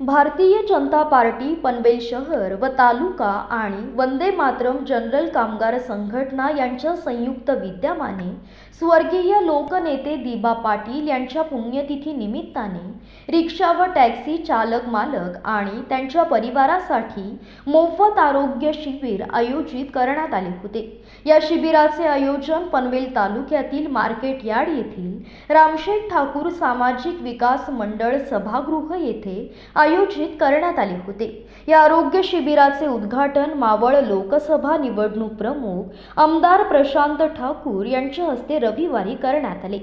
Bharatiya Janata party Panvel शहर व तालुका आणि वंदे मातरम जनरल कामगार संघटना यांच्या संयुक्त विद्यमाने स्वर्गीय लोकनेते दिबा पाटील यांच्या पुण्यतिथी निमित्ताने रिक्षा व टॅक्सी चालक मालक आणि त्यांच्या परिवारासाठी मोफत आरोग्य शिबिर आयोजित करण्यात आले होते. या शिबिराचे आयोजन पनवेल तालुक्यातील मार्केट यार्ड येथील रामशेठ ठाकूर सामाजिक विकास मंडळ सभागृह येथे आयोजित करण्यात आले होते. या आरोग्य शिबिराचे उद्घाटन मावळ लोकसभा निवडणूक प्रमुख आमदार प्रशांत ठाकूर यांच्या हस्ते रविवारी करण्यात आले.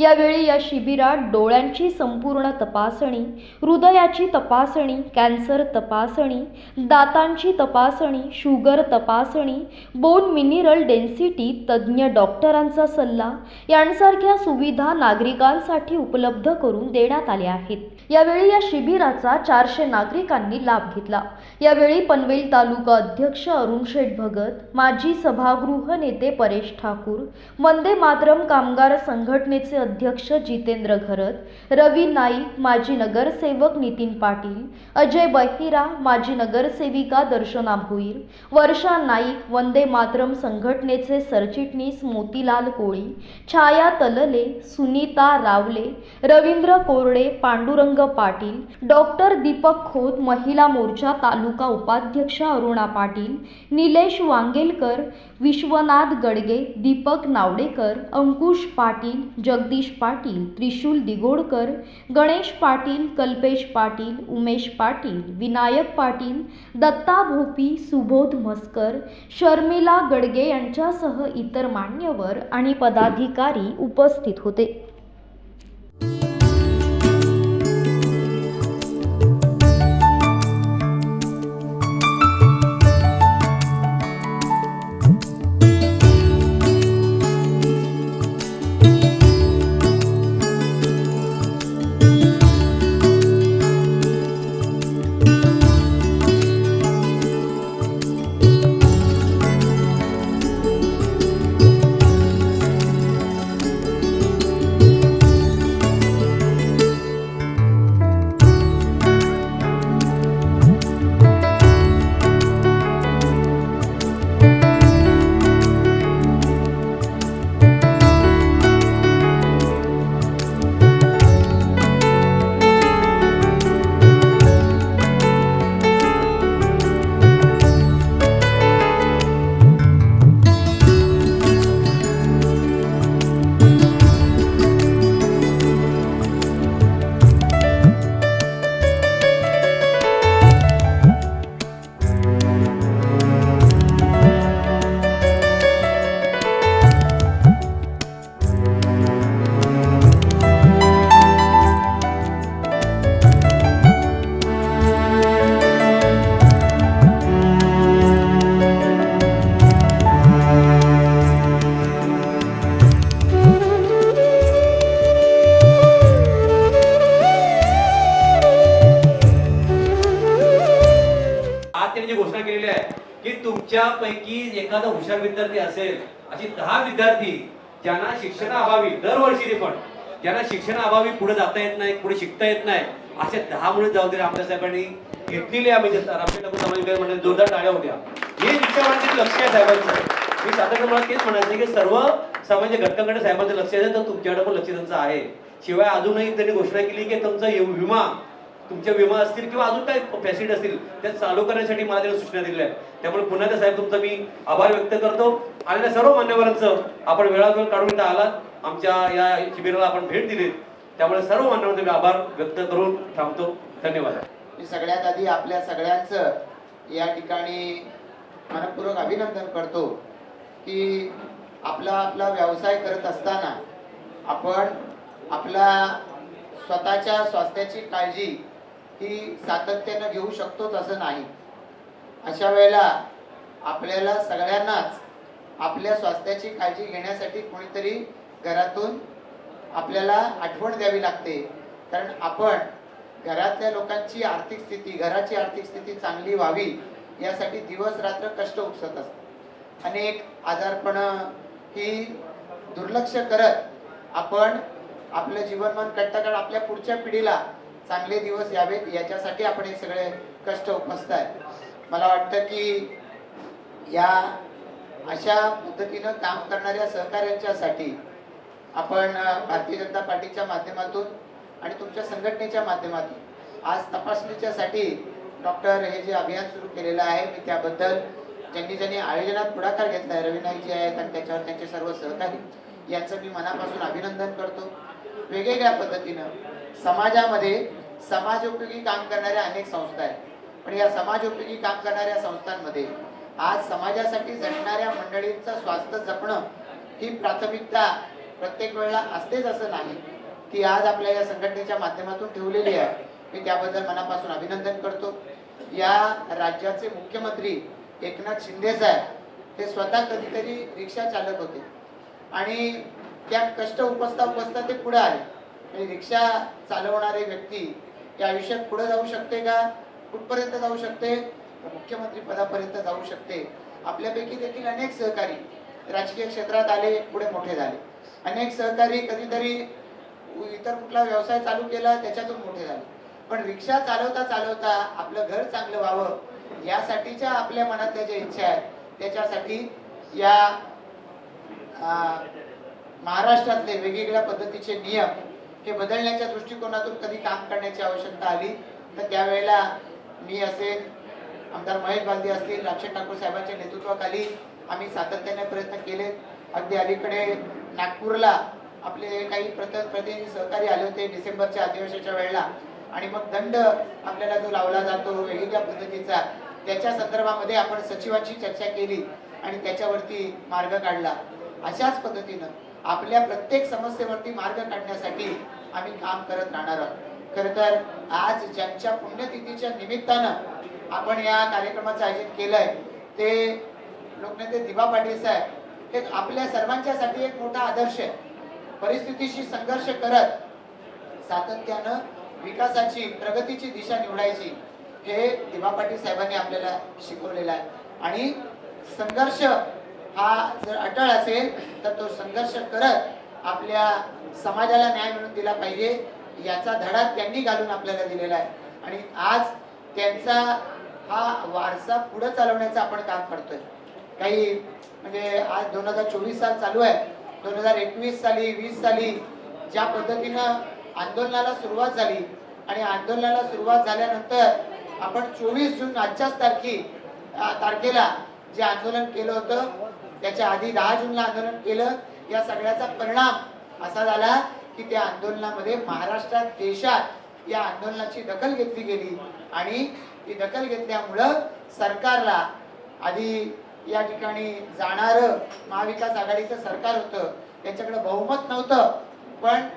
यावेळी या शिबिरात डोळ्यांची संपूर्ण तपासणी हृदयाची तपासणी कॅन्सर तपासणी दातांची तपासणी शुगर तपासणी बोन मिनरल डेन्सिटी तज्ज्ञ डॉक्टरांचा सल्ला यांसारख्या सुविधा नागरिकांसाठी उपलब्ध करून देण्यात आल्या आहेत. यावेळी या शिबिराचा चारशे नागरिकांनी लाभ घेतला. यावेळी पनवेल तालुका अध्यक्ष अरुण शेठ भगत माजी सभागृह नेते परेश ठाकूर वंदे मातरम कामगार संघटनेचे अध्यक्ष जितेंद्र घरत रवी नाईक माजी नगरसेवक नितीन पाटील अजय बहिरा माजी नगरसेविका दर्शना भोईर वर्षा नाईक वंदे मातरम संघटनेचे सरचिटणीस मोतीलाल कोळी छाया तलले सुनीता रावले रवींद्र कोरडे पांडुरंग पाटील डॉक्टर दीपक खोत महिला मोर्चा तालुका उपाध्यक्ष अरुणा पाटील निलेश वांगेलकर विश्वनाथ गडगे दीपक नावडेकर अंकुश पाटील जगदीश पाटील त्रिशूल दिगोडकर गणेश पाटील कल्पेश पाटील उमेश पाटील विनायक पाटील दत्ता भोपी सुबोध मस्कर शर्मिला गडगे यांच्यासह इतर मान्यवर आणि पदाधिकारी उपस्थित होते. एखादा हुशार विद्यार्थी असेल अशी दहा विद्यार्थी ज्यांना शिक्षणाअभावी दरवर्षी ते पण ज्यांना शिक्षणाअभावी पुढे जाता येत नाही पुढे शिकता येत नाही असे दहा मुळे जबाबदारी आमच्या साहेबांनी. घेतलेली आम्ही म्हणजे ठाकूर समाज विकास जोरदार टाळ्या होत्या. हे शिक्षणाचे लक्ष आहे साहेबांचं. मी साधारण मला तेच म्हणायचं की सर्व सामाजिक घटकांकडे साहेबांचं लक्ष आहे तर तुमच्याकडे पण लक्ष त्यांचं आहे. शिवाय अजूनही त्यांनी घोषणा केली की तुमचा विमा तुमच्या विमा असतील किंवा अजून काय फॅसिलिटी असतील त्या चालू करण्यासाठी मला त्याला सूचना दिल्या आहेत. त्यामुळे पुन्हा त्या साहेब तुमचा मी आभार व्यक्त करतो. आणि त्या सर्व मान्यवरांचं आपण वेळावेळ काढून इथं आलात. आमच्या या शिबिराला आपण भेट दिली त्यामुळे सर्व मान्यवरांचे मी आभार व्यक्त करून थांबतो. धन्यवाद. मी सगळ्यात आधी आपल्या सगळ्यांचं या ठिकाणी मनपूर्वक अभिनंदन करतो की आपला आपला व्यवसाय करत असताना आपण आपला स्वतःच्या स्वास्थ्याची काळजी ही सातत्यानं घेऊ शकतोच असं नाही. अशा वेळेला आपल्याला सगळ्यांनाच आपल्या स्वास्थ्याची काळजी घेण्यासाठी कोणीतरी घरातून आपल्याला आठवण द्यावी लागते. कारण आपण घरातल्या लोकांची आर्थिक स्थिती घराची आर्थिक स्थिती चांगली व्हावी यासाठी दिवस रात्र कष्ट उपसत असतात. अनेक आजारपण ही दुर्लक्ष करत आपण आपलं जीवनमान कट्टा कारण आपल्या पुढच्या पिढीला चांगले दिवस यावेत याच्यासाठी आपण हे सगळे कष्ट उपसत आहे मला वाटतं की या अशा पद्धतीनं काम करणाऱ्या सहकाऱ्यांच्यासाठी आपण भारतीय जनता पार्टीच्या माध्यमातून आणि तुमच्या संघटनेच्या माध्यमातून आज तपासणीच्यासाठी डॉक्टर हे जे अभियान सुरू केलेलं आहे मी त्याबद्दल ज्यांनी ज्यांनी आयोजनात पुढाकार घेतला आहे रविनाईजी आहेत आणि त्याच्यावर त्यांचे सर्व सहकारी यांचं मी मनापासून अभिनंदन करतो. वेगवेगळ्या पद्धतीनं समाजामध्ये समाजोपयोगी काम करणाऱ्या अनेक संस्था आहेत. पण या समाजोपयोगी काम करणाऱ्या संस्थांमध्ये आज समाजासाठी झटणाऱ्या मंडळींचं स्वास्थ्य जपणं ही प्राथमिकता प्रत्येक वेळेला असतेच असं नाही. ती आज आपल्या या संघटनेच्या माध्यमातून ठेवलेली आहे. मी त्याबद्दल मनापासून अभिनंदन करतो. या राज्याचे मुख्यमंत्री एकनाथ शिंदे साहेब हे स्वतः कधीतरी रिक्षा चालक होते. आणि त्या कष्ट उपसता उपसता ते पुढे आले. आणि रिक्षा चालवणारे व्यक्ती या आयुष्यात पुढे जाऊ शकते का? कुठपर्यंत जाऊ शकते? मुख्यमंत्री पदापर्यंत जाऊ शकते. आपल्यापैकी देखील अनेक सहकारी राजकीय क्षेत्रात आले पुढे मोठे झाले. अनेक सहकारी कधीतरी इतर कुठला व्यवसाय चालू केला त्याच्यातून मोठे झाले. पण रिक्षा चालवता चालवता आपलं घर चांगलं व्हावं यासाठीच्या आपल्या मनातल्या ज्या इच्छा आहेत त्याच्यासाठी या महाराष्ट्रातले वेगवेगळ्या पद्धतीचे नियम हे बदलण्याच्या दृष्टिकोनातून कधी काम करण्याची आवश्यकता आली? तर त्यावेळेला मी असेल आमदार महेश बालदी असतील रामशेठ ठाकूर साहेबांच्या नेतृत्वाखाली आम्ही सातत्याने प्रयत्न केले अगदी अलीकडे नागपूरला आपले काही प्रतिनिधी सहकारी आले होते डिसेंबरच्या अधिवेशनाच्या वेळेला. आणि मग दंड आपल्याला जो लावला जातो वेगवेगळ्या पद्धतीचा त्याच्या संदर्भामध्ये आपण सचिवाची चर्चा केली आणि त्याच्यावरती मार्ग काढला. अशाच पद्धतीनं आपल्या प्रत्येक समस्येवरती मार्ग काढण्यासाठी आम्ही काम करत राहणार आहोत. खर तर आज ज्यांच्या पुण्यतिथीच्या निमित्तानं आपण या कार्यक्रमाचं आयोजन केलंय ते लोकनेते दिबा पाटील साहेब हे आपल्या सर्वांच्यासाठी एक मोठा आदर्श आहे. परिस्थितीशी संघर्ष करत सातत्यानं विकासाची प्रगतीची दिशा निवडायची हे दिबा पाटील साहेबांनी आपल्याला शिकवलेलं आहे. आणि संघर्ष हा जर अटळ असेल तर तो संघर्ष करत आपल्या समाजाला न्याय मिळून दिला पाहिजे. याचा धडा त्यांनी घालून आपल्याला दिलेला आहे. आणि आज त्यांचा हा वारसा पुढे चालवण्याचं आपण काम करतोय. काही म्हणजे आज दोन हजार चोवीस साल चालू आहे. दोन हजार एकवीस साली वीस साली ज्या पद्धतीनं आंदोलनाला सुरुवात झाली आणि आंदोलनाला सुरुवात झाल्यानंतर आपण चोवीस जून आजच्याच तारखी तारखेला जे आंदोलन केलं होतं त्याच्या आधी दहा जूनला आंदोलन केलं. या सगळ्याचा परिणाम असा झाला की त्या आंदोलनामध्ये महाराष्ट्रात देशात या आंदोलनाची दखल घेतली गेली. आणि ती दखल घेतल्यामुळं सरकारला आधी या ठिकाणी जाणारं महाविकास आघाडीचं सरकार होतं. त्यांच्याकडे बहुमत नव्हतं. पण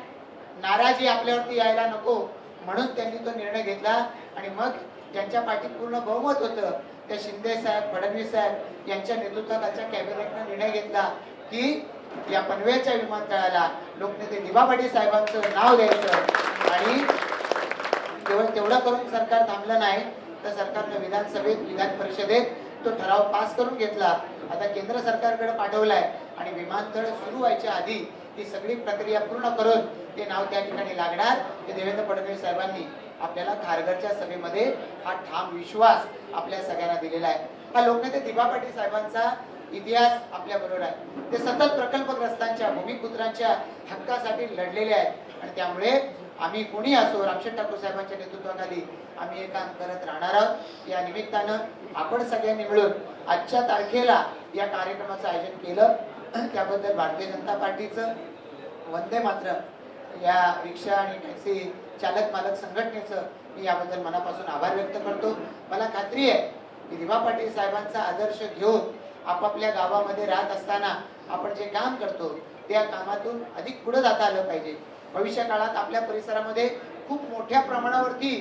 नाराजी आपल्यावरती यायला नको म्हणून त्यांनी तो निर्णय घेतला. आणि मग ज्यांच्या पाठीत पूर्ण बहुमत होतं. त्या शिंदे साहेब फडणवीस साहेब यांच्या नेतृत्वाखालच्या कॅबिनेटनं निर्णय घेतला की या पनवेलच्या विमानतळाला लोकनेते दिबा साहेबांचं नाव द्यायचं. आणि केवळ तेवढं करून सरकार थांबलं नाही तर सरकारनं विधानसभेत विधान परिषदेत तो ठराव पास करून घेतला. आता केंद्र सरकारकडे पाठवलाय आणि विमानतळ सुरू व्हायच्या आधी ही सगळी प्रक्रिया पूर्ण करून ते नाव त्या ठिकाणी लागणार हे देवेंद्र फडणवीस साहेबांनी आपल्याला खारघरच्या सभेमध्ये हा ठाम विश्वास आपल्या सगळ्यांना दिलेला आहे. हा लोकनेते दिबा पाटील साहेबांचा इतिहास आपल्या बरोबर आहे. ते सतत प्रकल्पग्रस्तांच्या भूमिपुत्रांच्या हक्कासाठी लढलेले आहेत. आणि त्यामुळे आम्ही कोणी असो रामशेठ ठाकूर साहेबांच्या नेतृत्वाखाली आम्ही हे काम करत राहणार आहोत. या निमित्तानं आपण सगळ्यांनी मिळून आजच्या तारखेला या कार्यक्रमाचं आयोजन केलं. त्याबद्दल भारतीय जनता पार्टीचं वंदे मात्र या रिक्षा आणि टॅक्सी चालक मालक संघटनेचं मी याबद्दल मनापासून आभार व्यक्त करतो. मला खात्री आहे की दिवा पाटील साहेबांचा आदर्श घेऊन आपापल्या गावामध्ये राहत असताना आपण जे काम करतो त्या कामातून अधिक पुढे जाता आलं पाहिजे. भविष्य काळात आपल्या परिसरामध्ये खूप मोठ्या प्रमाणावरती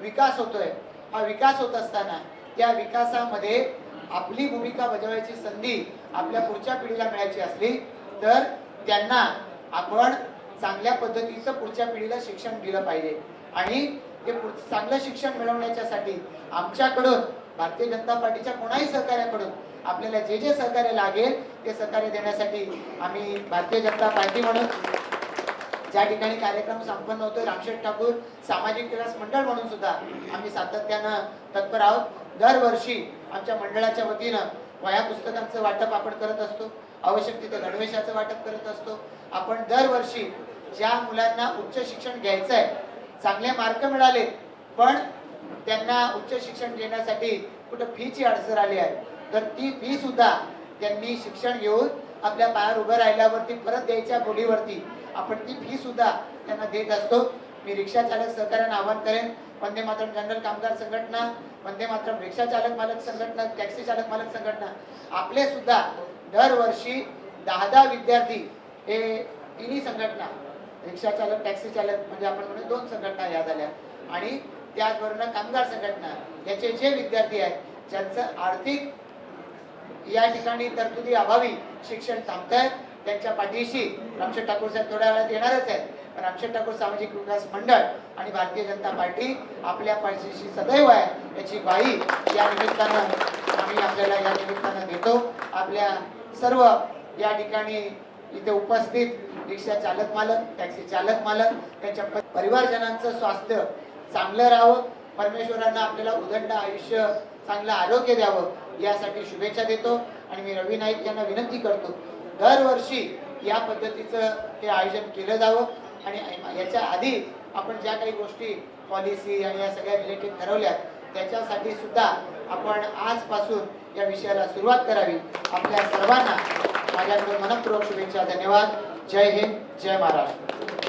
विकास होतोय. हा विकास होत असताना त्या विकासामध्ये आपली भूमिका बजावायची संधी आपल्या पुढच्या पिढीला मिळायची असली तर त्यांना आपण चांगल्या पद्धतीचं पुढच्या पिढीला शिक्षण दिलं पाहिजे. आणि ते चांगलं शिक्षण मिळवण्याच्यासाठी आमच्याकडून भारतीय जनता पार्टीच्या कोणाही सहकार्याकडून आपल्याला जे जे सहकार्य लागेल ते सहकार्य देण्यासाठी आम्ही भारतीय जनता पार्टी म्हणून ज्या ठिकाणी कार्यक्रम संपन्न होतोय रामशेठ ठाकूर सामाजिक विकास मंडळ म्हणून सुद्धा आम्ही सातत्यानं तत्पर आहोत. दरवर्षी आमच्या मंडळाच्या वतीनं वया पुस्तकांचं वाटप आपण करत असतो. आवश्यक तिथं गणवेशाचं वाटप करत असतो. आपण दरवर्षी ज्या मुलांना उच्च शिक्षण घ्यायचं आहे चांगले मार्क मिळाले पण त्यांना उच्च शिक्षण घेण्यासाठी कुठं फीची अडचण आली आहे तर ती फी सुद्धा त्यांनी शिक्षण घेऊन आपल्या पायावर उभं राहिल्यावरती परत द्यायच्या बोलीवरती आपण ती फी सुद्धा त्यांना देत असतो. मी रिक्षा चालक सहकार्यानं आवाहन करेन वंदे मातरम जनरल कामगार संघटना वंदे मातरम रिक्षा चालक मालक संघटना टॅक्सी चालक मालक संघटना आपले सुद्धा दरवर्षी दहा दहा विद्यार्थी हे तिन्ही संघटना रिक्षा चालक टॅक्सी चालक म्हणजे आपण म्हणून दोन संघटना या झाल्या आणि त्याचबरोबर कामगार संघटना याचे जे विद्यार्थी आहेत ज्यांचं आर्थिक या ठिकाणी तरतुदी अभावी शिक्षण थांबत आहेत त्यांच्या पाठीशी रामशेठ ठाकूर साहेब थोड्या वेळात येणारच आहेत. पण रामशेठ ठाकूर सामाजिक विकास मंडळ आणि भारतीय जनता पार्टी आपल्या पाठीशी सदैव आहे याची ग्वाही या निमित्तानं आम्ही आपल्याला या निमित्तानं देतो. आपल्या सर्व या ठिकाणी इथे उपस्थित रिक्षा चालक मालक टॅक्सी चालक मालक त्यांच्या परिवारजनांचं स्वास्थ्य चांगलं राहावं. परमेश्वरांना आपल्याला उदंड आयुष्य चांगलं आरोग्य द्यावं यासाठी शुभेच्छा देतो. आणि मी रवी नाईक यांना विनंती करतो दरवर्षी या पद्धतीचं हे आयोजन केलं जावं. आणि याच्या आधी आपण ज्या काही गोष्टी पॉलिसी आणि या सगळ्या रिलेटेड ठरवल्या त्याच्यासाठी सुद्धा आपण आजपासून या विषयाला सुरुवात करावी. आपल्या सर्वांना माझ्याकडून मनपूर्वक शुभेच्छा धन्यवाद. जय हिंद जय महाराष्ट्र.